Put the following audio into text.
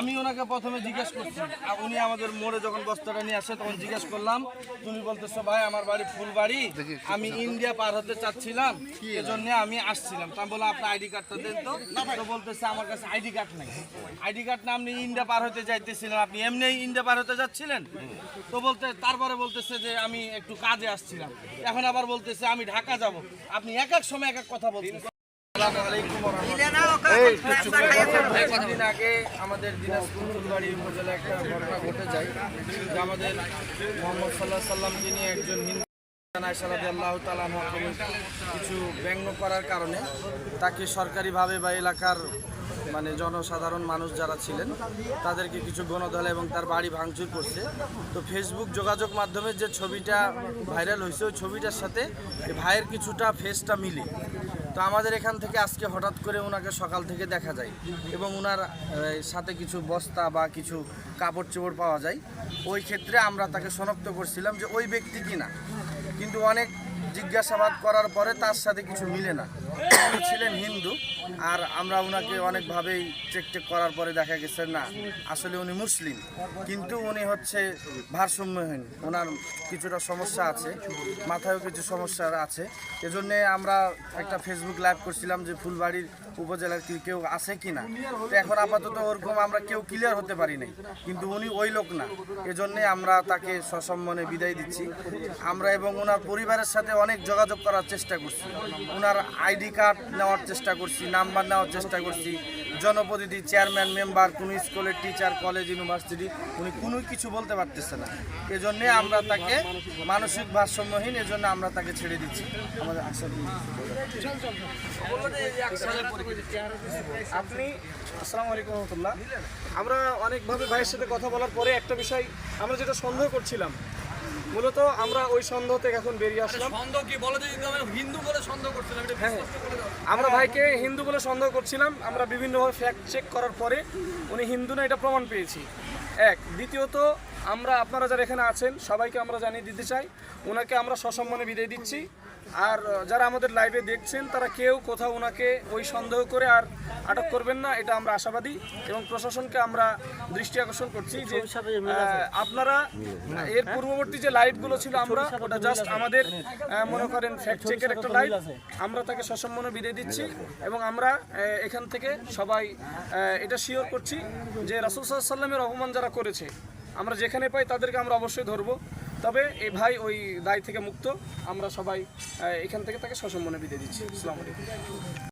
আমি ওনাকে প্রথমে জিজ্ঞেস করছি। উনি আমাদের মোড়ে যখন বস্তাটা নিয়ে আসে তখন জিজ্ঞেস করলাম তুমি বলতেছো ভাই আমার বাড়ি ফুলবাড়ি। আমি ইন্ডিয়া পার হতে চাচ্ছিলাম এজন্য আমি আসছিলাম। তা বলে আপনার আইডি কার্ডটা দেন তো। তো বলতেছে আমার কাছে আইডি কার্ড নাই। আইডি কার্ড না আপনি ইন্ডিয়া পার হতে যাইতেছিলেন আপনি এমনি ইন্ডিয়া পার হতে যাচ্ছিলেন তো বলতে তারপরে বলতেছে যে আমি একটু কাজে আসছিলাম। এখন আবার বলতেছে আমি ঢাকা যাব। আপনি এক এক সময় এক এক কথা বলতেছেন আসসালামু আলাইকুম ওয়া রাহমাতুল্লাহ। কয়েকদিন আগে আমাদের দিনাজপুর ফুলবাড়ি উপজেলায় একটা ঘটনা ঘটে যায় যে আমাদের মোহাম্মদ সাল্লাহ সাল্লাম একজন হিন্দু সালাদি আল্লাহ তালামকে কিছু ব্যঙ্গ করার কারণে তাকে সরকারিভাবে বা এলাকার মানে জনসাধারণ মানুষ যারা ছিলেন, তাদেরকে কিছু গণদল এবং তার বাড়ি ভাঙচুর করছে। তো ফেসবুক যোগাযোগ মাধ্যমে যে ছবিটা ভাইরাল হয়েছে, ওই ছবিটার সাথে ভাইয়ের কিছুটা ফেসটা মিলে। তো আমাদের এখান থেকে আজকে হঠাৎ করে ওনাকে সকাল থেকে দেখা যায় এবং ওনার সাথে কিছু বস্তা বা কিছু কাপড় চোপড় পাওয়া যায়। ওই ক্ষেত্রে আমরা তাকে শনাক্ত করছিলাম যে ওই ব্যক্তি কিনা। কিন্তু অনেক জিজ্ঞাসাবাদ করার পরে তার সাথে কিছু মিলে না। ছিলেন হিন্দু আর আমরা ওনাকে অনেকভাবেই চেক টেক করার পরে দেখা গেছে, না, আসলে উনি মুসলিম। কিন্তু উনি হচ্ছে ভারসাম্যহীন। ওনার কিছুটা সমস্যা আছে, মাথায়ও কিছু সমস্যা আছে। এজন্যে আমরা একটা ফেসবুক লাইভ করছিলাম যে ফুলবাড়ির উপজেলার কি কেউ আছে কি না? তো এখন আপাতত ওরকম আমরা কেউ ক্লিয়ার হতে পারি নাই। কিন্তু উনি ওই লোক না। এজন্যে আমরা তাকে সসম্মানে বিদায় দিচ্ছি। আমরা এবং ওনার পরিবারের সাথে অনেক যোগাযোগ করার চেষ্টা করছি। ওনার আইডি কার্ড নেওয়ার চেষ্টা করছি, নাম্বার নেওয়ার চেষ্টা করছি। জনপ্রতিনিধি, চেয়ারম্যান, মেম্বার, কোনো স্কুলের টিচার, কলেজ, ইউনিভার্সিটি, উনি কোনো কিছু বলতে পারতেছে না। এজন্যে আমরা তাকে মানসিক ভারসাম্যহীন, এজন্য আমরা তাকে ছেড়ে দিচ্ছি। আমাদের আশা আপনি, আসসালামু আলাইকুম রহমতুল্লাহ। আমরা অনেকভাবে ভাইয়ের সাথে কথা বলার পরে একটা বিষয় আমরা যেটা সন্দেহ করছিলাম মূলত আমরা ওই সন্দেহ থেকে এখন বেরিয়ে আসলাম। সন্দেহ কি? বলে হিন্দু বলে সন্দেহ করছিলাম হ্যাঁ আমরা ভাইকে হিন্দু বলে সন্দেহ করছিলাম। আমরা বিভিন্নভাবে ফ্যাক্ট চেক করার পরে উনি হিন্দু না এটা প্রমাণ পেয়েছি। এক দ্বিতীয়ত আমরা আপনারা যারা এখানে আছেন সবাইকে আমরা জানিয়ে দিতে চাই। ওনাকে আমরা সসম্মানে বিদায় দিচ্ছি। আর যারা আমাদের লাইভে দেখছেন তারা কেউ কোথাও ওনাকে ওই সন্দেহ করে আর আটক করবেন না এটা আমরা আশাবাদী এবং প্রশাসনকে আমরা দৃষ্টি আকর্ষণ করছি যে আপনারা এর পূর্ববর্তী যে লাইভগুলো ছিল আমরা ওটা জাস্ট আমাদের মনে করেন ফ্যাক্ট চেকের একটা লাইভ আমরা তাকে সসম্মানে বিদায় দিচ্ছি এবং আমরা এখান থেকে সবাই এটা শিওর করছি যে রাসুল সাল্লামের অপমান যারা করেছে আমরা যেখানে পাই তাদেরকে আমরা অবশ্যই ধরব। তবে এই ভাই ওই দায় থেকে মুক্ত। আমরা সবাই এখান থেকে তাকে সসম্মানে বিদায় দিচ্ছি। আসসালামু আলাইকুম।